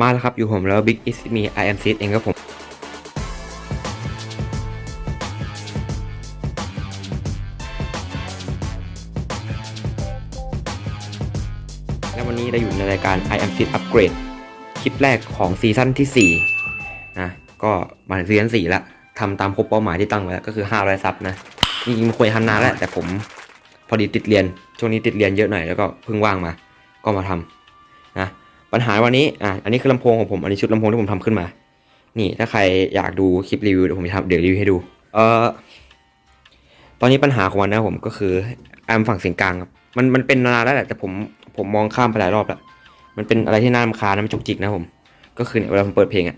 มาแล้วครับ อยู่ผมแล้ว Big Is Me I am Sid เองครับผม และวันนี้ได้อยู่ในรายการ I am Sid Upgrade คลิปแรกของซีซั่นที่4นะก็มาถึงซีซั่น4แล้วทำตามครบเป้าหมายที่ตั้งไว้แล้ว ก็คือ 500 ซับนะ จริงๆมันควรจะทำนานแล้ว แต่ผมพอดีติดเรียน ช่วงนี้ติดเรียนเยอะหน่อยแล้วก็เพิ่งว่างมา ก็มาทำนะ ปัญหาวันนี้อะอันนี้คือลำโพงของผมอันนี้ชุดลำโพงที่ผมทำขึ้นมา นี่ถ้าใครอยากดูคลิปรีวิวเดี๋ยวผมจะทำเดี๋ยวรีวิวให้ดู เอ่อตอนนี้ปัญหาของมันนะผมก็คือแอมฝั่งเสียงกลางครับมันมันเป็นนานแล้วแหละแต่ผมผมมองข้ามไปหลายรอบแล้วมันเป็นอะไรที่น่ารำคาญนะมันจุกจิกนะผม ก็คือเนี่ยเวลาผมเปิดเพลงอะ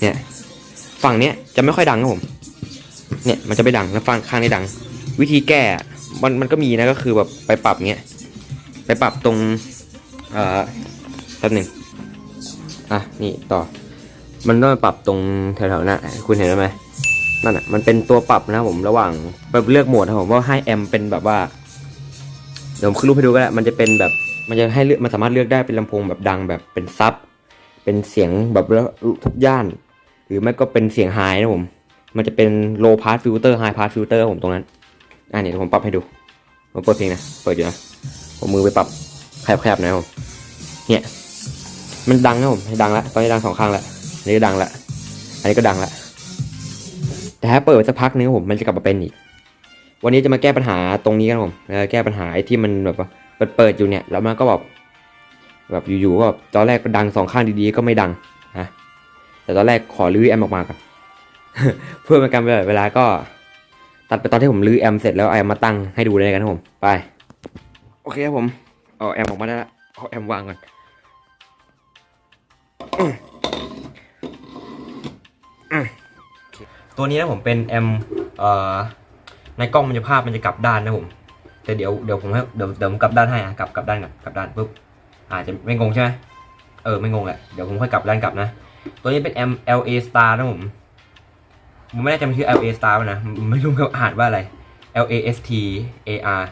เนี่ยฝั่งเนี้ยจะไม่ค่อยดังครับผม เนี่ยมันจะไม่ดังแล้วฝั่งข้างนี้ดัง วิธีแก้มันมันก็มีนะก็คือแบบไปปรับเงี้ยไปปรับตรง อ่อแป๊บหนึ่งอะนี่ต่อ มันต้องปรับตรงแถวๆนั้นอะคุณเห็นไหมนั่นอะมันเป็นตัวปรับนะผมระหว่างแบบเลือกโหมดนะผมว่าให้แอมเป็นแบบว่าเดี๋ยวผมขึ้นรูปให้ดูก็ได้มันจะเป็นแบบมันจะให้เลือกมันสามารถเลือกได้เป็นลำโพงแบบดังแบบเป็นซับเป็นเสียงแบบทุกย่าน หรือไม่ก็เป็นเสียงไฮนะผมมันจะเป็น low pass filter high pass filter ผมตรงนั้นอะเนี่ยผมปรับให้ดูผมเปิดเพลงนะเปิดอยู่นะผมมือไปปรับขยับๆนะผม เนี่ย มันดังนะผมดังแล้วตอนนี้ดังสองข้างแล้วอันนี้ก็ดังแล้วอันนี้ก็ดังแล้วแต่ถ้าเปิดสักพักนึงผมมันจะกลับมาเป็นอีก วันนี้จะมาแก้ปัญหาตรงนี้กันผมแก้ปัญหาไอ้ที่มันแบบว่าเปิดเปิดๆอยู่เนี่ย แล้วมันก็แบบแบบอยู่ๆก็แบบตอนแรกก็ดังสองข้างดีๆก็ไม่ดังนะแต่ตอนแรกขอรื้อแอมออกมาก่อนเพื่อเป็นการประหยัดเวลาก็ตัดไปตอนที่ผมรื้อแอมเสร็จแล้วเอาแอมมาตั้งให้ดูเลยกันครับผม ไป โอเคครับผมเอาแอมออกมาได้ละเอาแอมวางก่อน ตัวนี้นะผมเป็นแอมในกล้องมันจะภาพมันจะกลับด้านนะผม แต่เดี๋ยวเดี๋ยวผมให้เดี๋ยวเดี๋ยวผมกลับด้านให้อะกลับกลับด้านก่อนกลับด้านปุ๊บอาจจะไม่งงใช่ไหมเออไม่งงแหละเดี๋ยวผมค่อยกลับด้านกลับนะ ตัวนี้เป็น M LA Star นะผมผมไม่แน่ใจมันชื่อ LA Star นะไม่รู้เขาอ่านว่าอะไร L A S T A R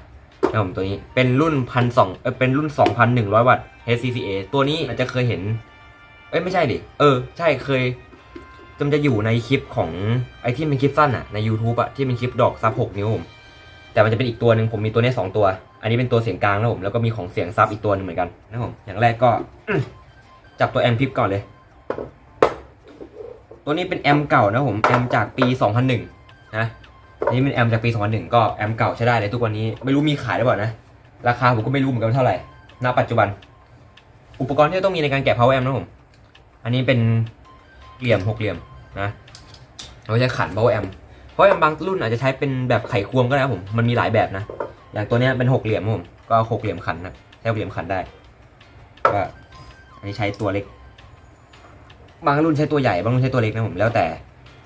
นะผมตัวนี้เป็นรุ่นพันสองเออเป็นรุ่นสองพันหนึ่งร้อยวัตต์ HCCA ตัวนี้อาจจะเคยเห็น เอ้ยไม่ใช่ดิ เออ ใช่เคยจำจะอยู่ในคลิปของไอที่เป็นคลิปสั้นอะใน YouTube อะที่เป็นคลิปดอกซับหกนิ้วผมแต่มันจะเป็นอีกตัวหนึ่งผมมีตัวนี้สองตัว อันนี้เป็นตัวเสียงกลางนะผมแล้วก็มีของเสียงซับอีกตัวหนึงเหมือนกันนะผมอย่างแรกก็จับตัวแอมพิปก่อนเลย ตัวนี้เป็นแอมเก่านะผมแอมจากปี 2001นะอันนี้เป็นแอมจากปี 2001 ก็แอมเก่าใช้ได้เลยทุกวันนี้ไม่รู้มีขายหรือเปล่านะราคาผมก็ไม่รู้เหมือนกันว่เท่าไหร่ณปัจจุบัน อุปกรณ์ที่ต้องมีในการแกะ power amp นะผม อันนี้เป็นเหลี่ยมหกเหลี่ยมนะเราจะขัน power amp power amp บางรุ่นอาจจะใช้เป็นแบบไขควงก็ได้ครับผมมันมีหลายแบบนะอย่างตัวนี้เป็นหกเหลี่ยมผมก็หกเหลี่ยมขันนะใช้หกเหลี่ยมขันได้ก็อันนี้ใช้ตัวเล็ก บางรุ่นใช้ตัวใหญ่บางรุ่นใช้ตัวเล็กนะผมแล้วแต่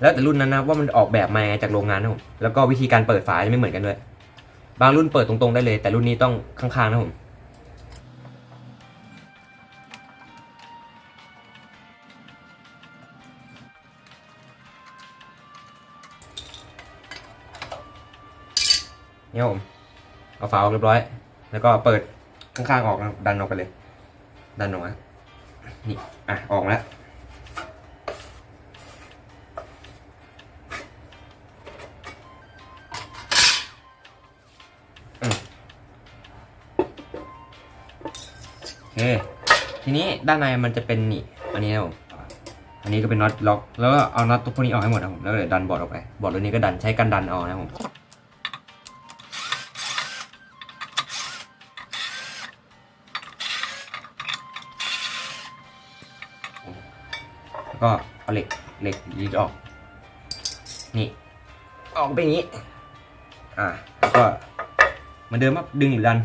แล้วแต่รุ่นนั้นนะว่ามันออกแบบมาจากโรงงานนะผมแล้วก็วิธีการเปิดฝาจะไม่เหมือนกันด้วย บางรุ่นเปิดตรงๆได้เลย แต่รุ่นนี้ต้องข้างๆนะผม เนี่ยผมเอาฝาออกเรียบร้อย แล้วก็เปิดข้างๆออกนะดันออกไปเลย ดันออกมานี่อะออกแล้วโอเคทีนี้ด้านในมันจะเป็นนี่อันนี้นะผมอันนี้ก็เป็นน็อตล็อก แล้วก็เอาน็อตตัวพวกนี้ออกให้หมดนะผมแล้วเดี๋ยวดันบอร์ดออกไปบอร์ดตัวนี้ก็ดันใช้กันดันเอานะผม ก็เอาเหล็กเหล็กยีดออก นี่ ออกไปอย่างนี้ อ่าแล้วก็เหมือนเดิมครับดึงหรือดัน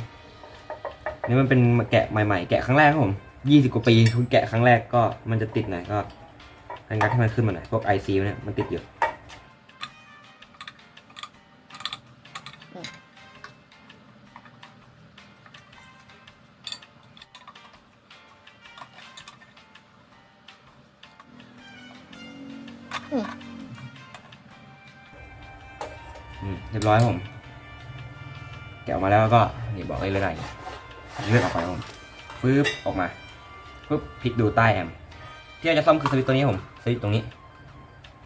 นี่มันเป็นแกะใหม่ๆ แกะครั้งแรกครับผมยี่สิบกว่าปีคุณแกะครั้งแรกก็มันจะติดหน่อยก็ให้งัดให้มันขึ้นมาหน่อยพวกไอซีเนี่ยมันติดอยู่ แกะออกมาแล้วก็นี่บอกเลยเลยได้เลือกออกไปครับผมปึ๊บออกมาปุ๊บพลิกดูใต้แอมที่เราจะซ่อมคือสวิตตัวนี้ผมสวิตตรงนี้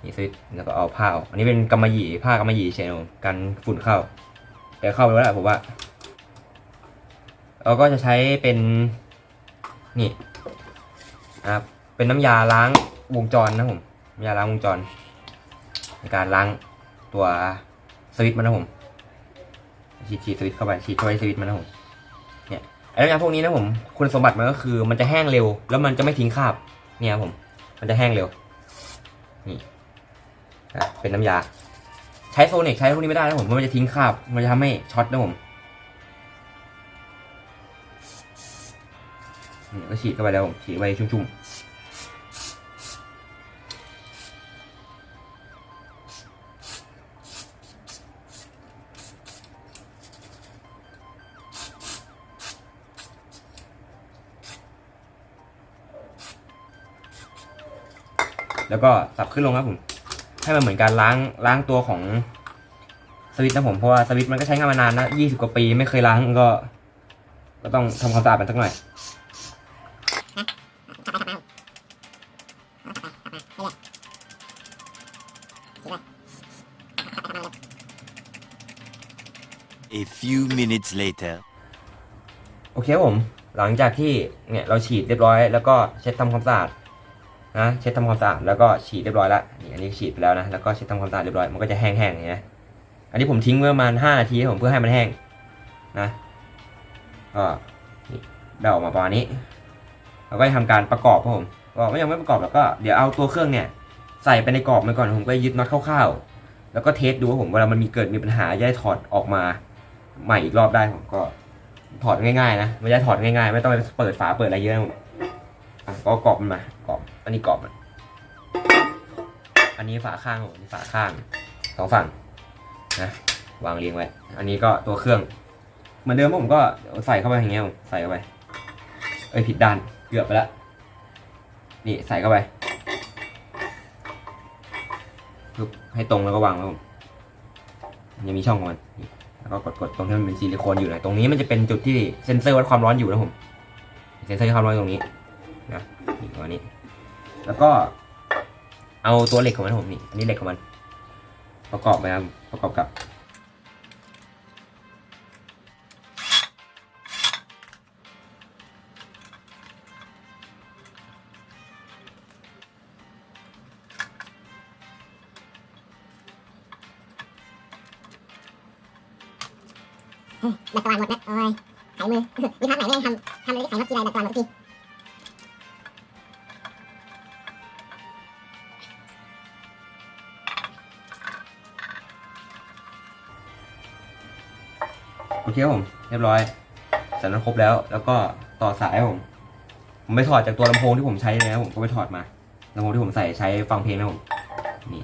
นี่สวิตแล้วก็เอาผ้าออกอันนี้เป็นกำมะหยี่ผ้ากำมะหยี่เฉยๆผมกันฝุ่นเข้าแต่เข้าไปแล้วแหละผมว่าเราก็จะใช้เป็นนี่นะครับเป็นน้ำยาล้างวงจรนะผมน้ำยาล้างวงจร ในการล้างตัวสวิตมันนะผมฉีดฉีดสวิตเข้าไปฉีดเข้าไปสวิตมันนะผม ไอ้น้ำยาพวกนี้นะผมคุณสมบัติมันก็คือมันจะแห้งเร็ว แล้วมันจะไม่ทิ้งคราบเนี่ยครับผม มันจะแห้งเร็วนี่เป็นน้ำยา ใช้โซนิกใช้พวกนี้ไม่ได้นะผมเพราะมันจะทิ้งคราบมันจะทำให้ช็อตนะผมนี่ก็ฉีดเข้าไปแล้วผมฉีดไปชุ่มๆ แล้วก็สับขึ้นลงครับผมให้มันเหมือนการล้างล้างตัวของสวิตช์นะผมเพราะว่าสวิตช์มันก็ใช้งานมานานนะยี่สิบกว่าปีไม่เคยล้างก็ ก็ต้องทำความสะอาดมันสักหน่อย A few minutes later. โอเคครับผม หลังจากที่เนี่ยเราฉีดเรียบร้อย แล้วก็เช็ดทำความสะอาด นะเช็ดทำความสะอาดแล้วก็ฉีดเรียบร้อยแล้วนี่อันนี้ฉีดไปแล้วนะแล้วก็เช็ดทำความสะอาดเรียบร้อยมันก็จะแห้งๆอย่างเงี้ยอันนี้ผมทิ้งไว้ประมาณ5นาทีผมเพื่อให้มันแห้งนะก็ได้ออกมาประมาณนี้เราก็จะทำการประกอบครับผมก็ไม่ยังไม่ประกอบแล้วก็เดี๋ยวเอาตัวเครื่องเนี่ยใส่ไปในกรอบมันก่อนผมก็ยึดน็อตคร่าวๆแล้วก็เทสดูว่าผมเวลามันมีเกิดมีปัญหาจะได้ถอดออกมาใหม่อีกรอบได้ผมก็ถอดง่ายๆนะไม่ใช่ถอดง่ายๆ ไม่ต้องไปเปิดฝาเปิดอะไรเยอะผมก็กรอบมันมา รอบ อันนี้กรอบมันอันนี้ฝาข้างผมอันนี้ฝาข้างสองฝั่งนะวางเรียงไว้ อันนี้ก็ตัวเครื่อง เหมือนเดิมผมก็ใส่เข้าไปอย่างเงี้ยผมใส่เข้าไป เอ้ยผิดด้านเกือบไปล้วนี่ใส่เข้าไปปึ๊บให้ตรงแล้วก็วางไว้วผมมันจะมีช่องของมันแล้วก็กดๆตรงที่มันเป็นซิลิโคนอยู่เลยตรงนี้มันจะเป็นจุดที่เซ็นเซอร์วัดความร้อนอยู่นะผมเซ็นเซอร์ความร้อนตรงนี้นะนี่ตัวนี้ แล้วก็เอาตัวเหล็กของมันผมนี่อันนี้เหล็กของมัน ประกอบไปครับประกอบกับ ดัดสว่านหมดนะโอ้ยไขมือ มีพักไหนไม่ได้ทำทำอะไรที่ไขน็อตทีไรดัดสว่านหมดทุกที เคผมเรียบร้อยสร็จแล้วครบแล้ว แล้วก็ต่อสายผมผมไปถอดจากตัวลำโพงที่ผมใช้เลยนะผมก็ไปถอดมาลำโพงที่ผมใส่ใช้ฟังเพลงนะผมนี่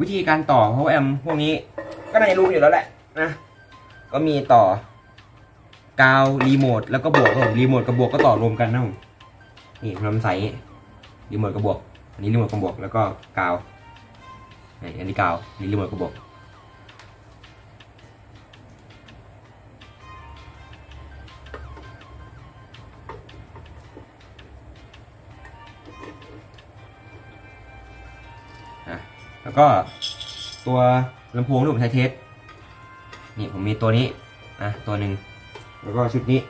วิธีการต่อ power amp พวกนี้ก็น่าจะรู้อยู่แล้วแหละนะก็มีต่อกาวรีโมทแล้วก็บวกผมรีโมทกับบวกก็ต่อรวมกันนะผมนี่ทำใส่อย่างงี้รีโมทกับบวกอันนี้รีโมทกับบวกแล้วก็กาวอันนี้กาวนี่รีโมทกับบวก แล้วก็ตัวลำโพงที่ผมใช้เทสนี่ผมมีตัวนี้อะตัวหนึ่งแล้วก็ชุดนี้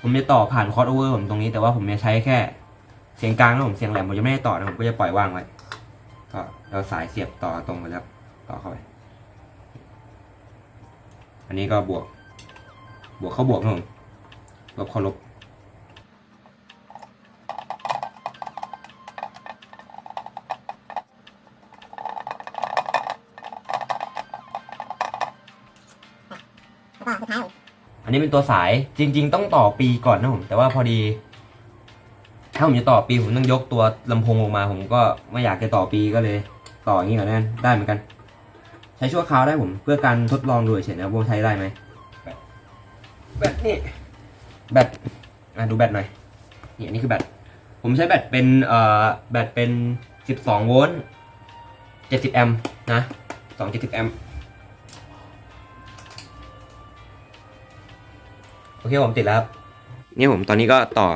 ผมจะต่อผ่านคอร์ดโอเวอร์ผมตรงนี้แต่ว่าผมจะใช้แค่เสียงกลางนะผมเสียงแหลมผมจะไม่ได้ต่อนะผมก็จะปล่อยว่างไว้ก็เราสายเสียบต่อตรงไปแล้วต่อเข้าไปอันนี้ก็บวก บวกเข้าบวกนะผมลบเข้าลบ นี้เป็นตัวสายจริง ๆ ต้องต่อปีก่อนนะผมแต่ว่าพอดี ถ้าผมจะต่อปีผมต้องยกตัวลำโพงลงมา ผมก็ไม่อยากจะต่อปีก็เลย ต่ออย่างนี้ก่อนนั่นได้เหมือนกัน ใช้ชั่วคราวได้ผมเพื่อการทดลองดูเฉยๆนะว่าใช้ได้ไหมแบตแบตนี่แบตอะดูแบตหน่อยนี่นนี้คือแบตผมใช้แบตเป็นเอ่อแบตเป็น 12 โวลต์ 70 แอมป์นะ 270 แอมป์ โอเคผมติดแล้วครับนี่ผมตอนนี้ก็ต่อ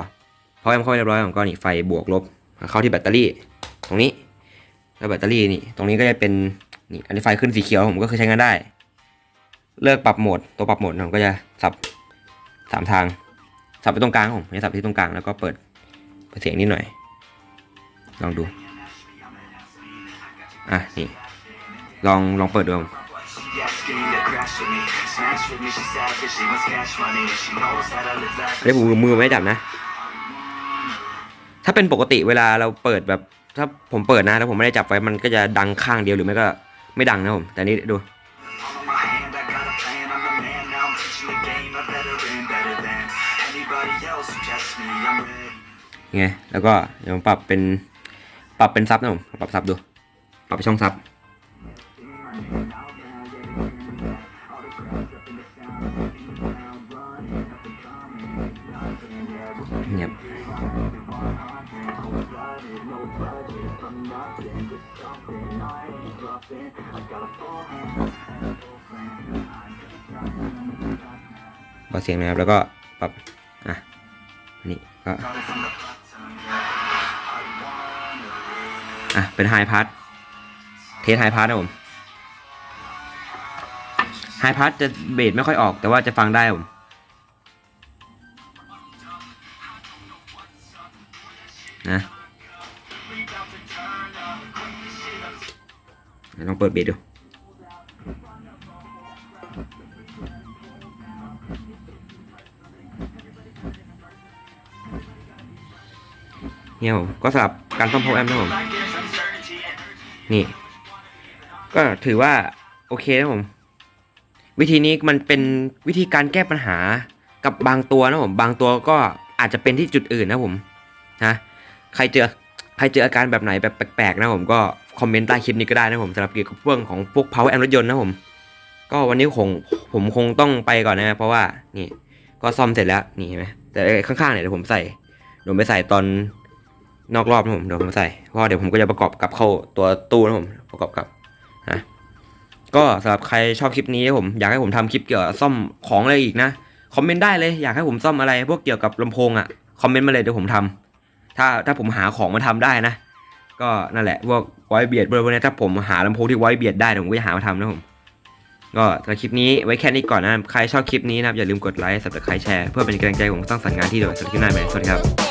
พอแอมเข้าไปเรียบร้อยผมก็นี่ไฟบวกลบเข้าที่แบตเตอรี่ ตรงนี้แล้วแบตเตอรี่นี่ ตรงนี้ก็จะเป็นนี่อันนี้ไฟขึ้นสีเขียวผมก็คือใช้งานได้ เลือกปรับโหมดตัวปรับโหมดผมก็จะสับสามทาง สับไปตรงกลางของผมจะสับที่ตรงกลางแล้วก็เปิดเปิดเสียงนิดหน่อย ลองดู อะนี่ ลองลองเปิดดู She asking to crash with me, smash with me. She sad 'cause she wants cash money and she knows that I live life. อันนี้ผมมือไม่ได้จับนะ ถ้าเป็นปกติเวลาเราเปิดแบบ ถ้าผมเปิดนะแล้วผมไม่ได้จับไว้มันก็จะดังข้างเดียวหรือไม่ก็ไม่ดังนะผม แต่นี่ดู Palm of my hand, I got a plan. I'm the man now. I'm teaching the game, a veteran, better than anybody else who tests me. I'm ready. ไงแล้วก็เดี๋ยวผมปรับเป็นปรับเป็นซับนะผมปรับซับดู ปรับไปช่องซับ เบาเสียงนะครับ แล้วก็ปรับ อะนี่ก็ อะ เป็นไฮพาร์ทเทสไฮพาร์ทนะผมไฮพาร์ทจะเบสไม่ค่อยออก แต่ว่าจะฟังได้ผม ลองเปิดเบสดูเนี่ยผมก็สลับการซ่อมพาวแอมนะผมนี่ ก็ถือว่าโอเคนะผม วิธีนี้มันเป็นวิธีการแก้ปัญหากับบางตัวนะผม บางตัวก็อาจจะเป็นที่จุดอื่นนะผมนะใครเจอ ครเจออาการแบบไหนแบบแปลกๆนะผมก็คอมเมนต์ใต้คลิปนี้ก็ได้นะผมสำหรับเกี่ยวกับเรื่องของพวก power amp รถยนต์นะผม ก็วันนี้คงผมคงต้องไปก่อนนะเพราะว่านี่ก็ซ่อมเสร็จแล้วนี่เห็นไหมแต่ข้างๆเนี่ยเดี๋ยวผมใส่เดี๋ยวไปใส่ตอนนอกรอบนะผมเดี๋ยวผมใส่เพราะเดี๋ยวผมก็จะประกอบกับเข้าตัวตู้นะผมประกอบกับนะก็สำหรับใครชอบคลิปนี้ผมอยากให้ผมทำคลิปเกี่ยวกับซ่อมของอะไรอีกนะคอมเมนต์ได้เลยอยากให้ผมซ่อมอะไร พวกเกี่ยวกับลำโพงอะคอมเมนต์มาเลยเดี๋ยวผมทำ ถ้าถ้าผมหาของมาทำได้นะ ก็นั่นแหละพวกไวเบียดพวณนี้ถ้าผมหาลำโพงที่ไวเบียดได้ผมก็จะหามาทำนะผมก็สำหรับคลิปนี้ไว้แค่นี้ก่อนนะใครชอบคลิปนี้นะอย่าลืมกดไลค์สับสไครต์แชร์เพื่อเป็นกำลังใจของผมสร้างสรรค์งานที่เดียวสำหรับคลิปหน้าไปสวัสดีครับ